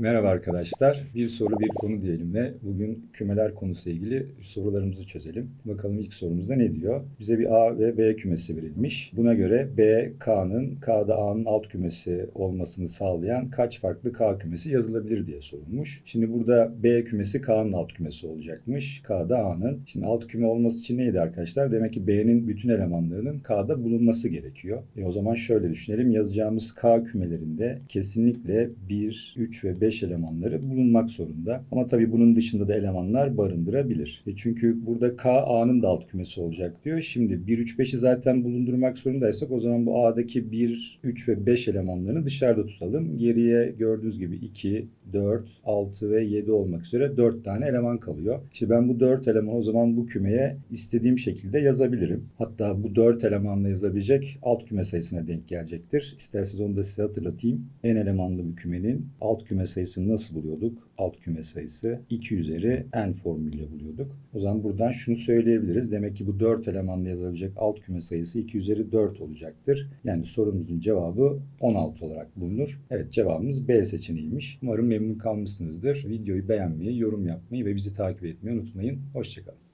Merhaba arkadaşlar. Bir soru bir konu diyelim ve bugün kümeler konusuyla ilgili sorularımızı çözelim. Bakalım ilk sorumuzda ne diyor? Bize bir A ve B kümesi verilmiş. Buna göre B, K'nın K'da A'nın alt kümesi olmasını sağlayan kaç farklı K kümesi yazılabilir diye sorulmuş. Şimdi burada B kümesi K'nın alt kümesi olacakmış. K'da A'nın. Şimdi alt küme olması için neydi arkadaşlar? Demek ki B'nin bütün elemanlarının K'da bulunması gerekiyor. E o zaman şöyle düşünelim. Yazacağımız K kümelerinde kesinlikle 1, 3 ve 5 elemanları bulunmak zorunda. Ama tabii bunun dışında da elemanlar barındırabilir. E çünkü burada K A'nın da alt kümesi olacak diyor. Şimdi 1, 3, 5'i zaten bulundurmak zorundaysak o zaman bu A'daki 1, 3 ve 5 elemanlarını dışarıda tutalım. Geriye gördüğünüz gibi 2, 4, 6 ve 7 olmak üzere 4 tane eleman kalıyor. İşte ben bu 4 eleman o zaman bu kümeye istediğim şekilde yazabilirim. Hatta bu 4 elemanla yazabilecek alt küme sayısına denk gelecektir. İsterseniz onu da size hatırlatayım. En elemanlı bir kümenin alt küme sayısını nasıl buluyorduk? Alt küme sayısı 2 üzeri n formülüyle buluyorduk. O zaman buradan şunu söyleyebiliriz. Demek ki bu 4 elemanla yazılabilecek alt küme sayısı 2 üzeri 4 olacaktır. Yani sorumuzun cevabı 16 olarak bulunur. Evet cevabımız B seçeneğiymiş. Umarım memnun kalmışsınızdır. Videoyu beğenmeyi, yorum yapmayı ve bizi takip etmeyi unutmayın. Hoşçakalın.